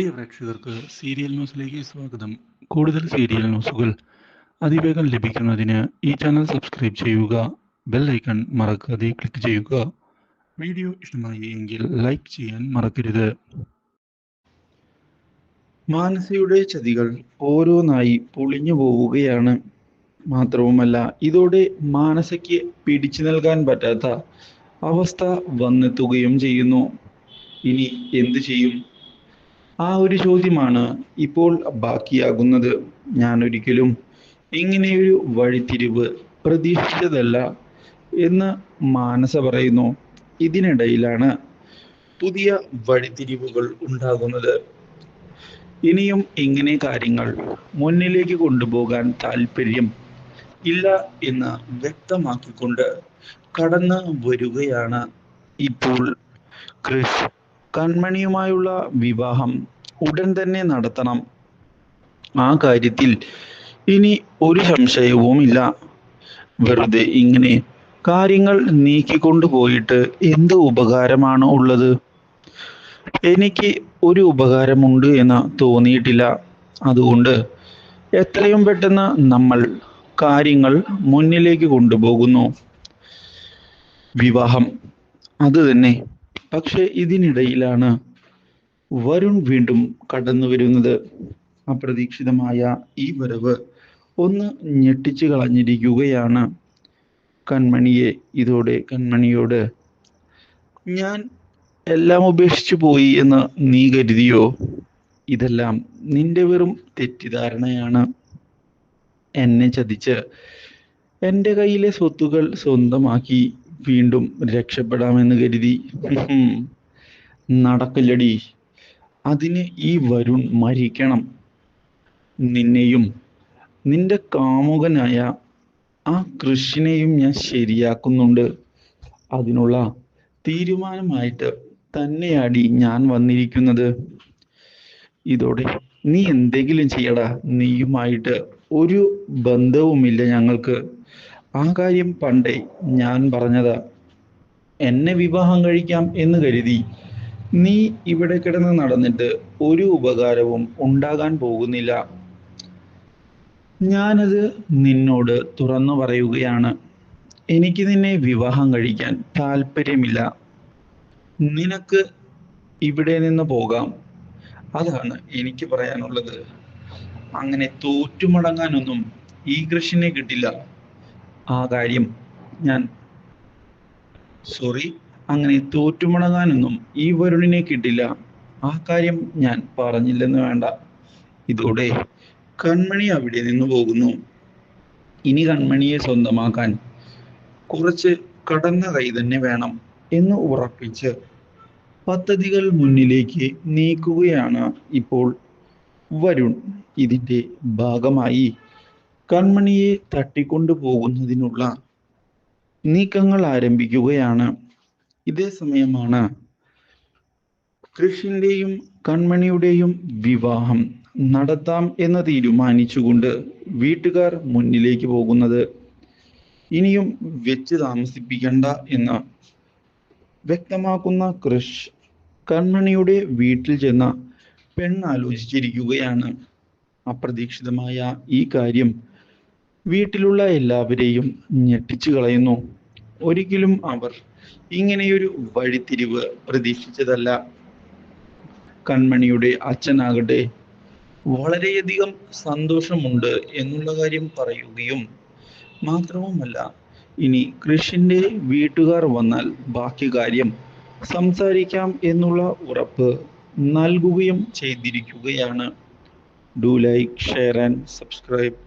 പ്രിയ പ്രേക്ഷകർക്ക് സീരിയൽ ന്യൂസിലേക്ക് സ്വാഗതം. കൂടുതൽ സീരിയൽ ന്യൂസുകൾ അതിവേഗം ലഭിക്കുന്നതിന് ഈ ചാനൽ സബ്സ്ക്രൈബ് ചെയ്യുക ബെൽ ഐക്കൺ മറക്കാതെ ക്ലിക്ക് ചെയ്യുക. വീഡിയോ ഇഷ്ടമായി എങ്കിൽ ലൈക്ക് ചെയ്യാൻ മറക്കരുത്. മാനസയുടെ ചതികൾ ഓരോന്നായി പൊളിഞ്ഞു പോവുകയാണ്. മാത്രവുമല്ല ഇതോടെ മാനസയ്ക്ക് പിടിച്ചു നൽകാൻ പറ്റാത്ത അവസ്ഥ വന്നെത്തുകയും ചെയ്യുന്നു. ഇനി എന്തു ചെയ്യും? ആ ഒരു ചോദ്യമാണ് ഇപ്പോൾ ബാക്കിയാകുന്നത്. ഞാൻ ഒരിക്കലും ഇങ്ങനെയൊരു വഴിത്തിരിവ് പ്രതീക്ഷിച്ചതല്ല എന്ന് മാനസ പറയുന്നു. ഇതിനിടയിലാണ് പുതിയ വഴിത്തിരിവുകൾ ഉണ്ടാകുന്നത്. ഇനിയും ഇങ്ങനെ കാര്യങ്ങൾ മുന്നിലേക്ക് കൊണ്ടുപോകാൻ താല്പര്യം ഇല്ല എന്ന് വ്യക്തമാക്കിക്കൊണ്ട് കടന്നു വരികയാണ് ഇപ്പോൾ ക്രിസ് കൺമണിയുമായുള്ള വിവാഹം ഉടൻ തന്നെ നടത്തണം. ആ കാര്യത്തിൽ ഇനി ഒരു സംശയവുമില്ല. വെറുതെ ഇങ്ങനെ കാര്യങ്ങൾ നീക്കിക്കൊണ്ടുപോയിട്ട് എന്ത് ഉപകാരമാണ് ഉള്ളത്? എനിക്ക് ഒരു ഉപകാരമുണ്ട് എന്ന് തോന്നിയിട്ടില്ല. അതുകൊണ്ട് എത്രയും പെട്ടെന്ന് നമ്മൾ കാര്യങ്ങൾ മുന്നിലേക്ക് കൊണ്ടുപോകുന്നു. വിവാഹം അത് തന്നെ പക്ഷെ ഇതിനിടയിലാണ് വരുൺ വീണ്ടും കടന്നു വരുന്നത്. അപ്രതീക്ഷിതമായ ഈ വരവ് ഒന്ന് ഞെട്ടിച്ചു കളഞ്ഞിരിക്കുകയാണ്. കൺമണിയെ ഇതോടെ കൺമണിയോട് ഞാൻ എല്ലാം ഉപേക്ഷിച്ചു പോയി എന്ന് നീ കരുതിയോ? ഇതെല്ലാം നിന്റെ വെറും തെറ്റിദ്ധാരണയാണ്. എന്നെ ചതിച്ച് എന്റെ കയ്യിലെ സ്വത്തുകൾ സ്വന്തമാക്കി വീണ്ടും രക്ഷപ്പെടാമെന്ന് കരുതി. നടക്കില്ലടി. അതിന് ഈ വരുൺ മരിക്കണം. നിന്നെയും നിന്റെ കാമുകനായ ആ കൃഷിനെയും ഞാൻ ശരിയാക്കുന്നുണ്ട്. അതിനുള്ള തീരുമാനമായിട്ട് തന്നെയാടി ഞാൻ വന്നിരിക്കുന്നത്. ഇതോടെ നീ എന്തെങ്കിലും ചെയ്യടാ. നീയുമായിട്ട് ഒരു ബന്ധവുമില്ല ഞങ്ങൾക്ക്. ആ കാര്യം പണ്ടേ ഞാൻ പറഞ്ഞതാ. എന്നെ വിവാഹം കഴിക്കാം എന്ന് കരുതി നീ ഇവിടെ കിടന്ന് നടന്നിട്ട് ഒരു ഉപകാരവും ഉണ്ടാകാൻ പോകുന്നില്ല. ഞാനത് നിന്നോട് തുറന്നു പറയുകയാണ്. എനിക്ക് നിന്നെ വിവാഹം കഴിക്കാൻ താല്പര്യമില്ല. നിനക്ക് ഇവിടെ നിന്ന് പോകാം. അതാണ് എനിക്ക് പറയാനുള്ളത്. അങ്ങനെ തോറ്റുമടങ്ങാനൊന്നും ഈ കൃഷിനെ കിട്ടില്ല. ആ കാര്യം ഞാൻ സോറി അങ്ങനെ തോറ്റുമടങ്ങാനൊന്നും ഈ വരുണിനെ കിട്ടില്ല. ആ കാര്യം ഞാൻ പറഞ്ഞില്ലെന്ന് വേണ്ട. ഇതോടെ കൺമണി അവിടെ നിന്ന് പോകുന്നു. ഇനി കൺമണിയെ സ്വന്തമാക്കാൻ കുറച്ച് കടന്ന കൈ തന്നെ വേണം എന്ന് ഉറപ്പിച്ച് പദ്ധതികൾ മുന്നിലേക്ക് നീക്കുകയാണ് ഇപ്പോൾ വരുൺ. ഇതിന്റെ ഭാഗമായി കൺമണിയെ തട്ടിക്കൊണ്ടു പോകുന്നതിനുള്ള നീക്കങ്ങൾ ആരംഭിക്കുകയാണ്. ഇതേ സമയമാണ് കൃഷിന്റെയും കൺമണിയുടെയും വിവാഹം നടത്താം എന്ന് തീരുമാനിച്ചുകൊണ്ട് വീട്ടുകാർ മുന്നിലേക്ക് പോകുന്നത്. ഇനിയും വെച്ച് താമസിപ്പിക്കണ്ട എന്ന് വ്യക്തമാക്കുന്ന കൃഷ് കൺമണിയുടെ വീട്ടിൽ ചെന്ന പെണ്ണാലോചിച്ചിരിക്കുകയാണ്. അപ്രതീക്ഷിതമായ ഈ കാര്യം വീട്ടിലുള്ള എല്ലാവരെയും ഞെട്ടിച്ചു കളയുന്നു. ഒരിക്കലും അവർ ഇങ്ങനെയൊരു വഴിത്തിരിവ് പ്രതീക്ഷിച്ചതല്ല. കൺമണിയുടെ അച്ഛനാകട്ടെ വളരെയധികം സന്തോഷമുണ്ട് എന്നുള്ള കാര്യം പറയുകയും മാത്രവുമല്ല ഇനി കൃഷിന്റെ വീട്ടുകാർ വന്നാൽ ബാക്കി കാര്യം സംസാരിക്കാം എന്നുള്ള ഉറപ്പ് നൽകുകയും ചെയ്തിരിക്കുകയാണ്. Do like share and subscribe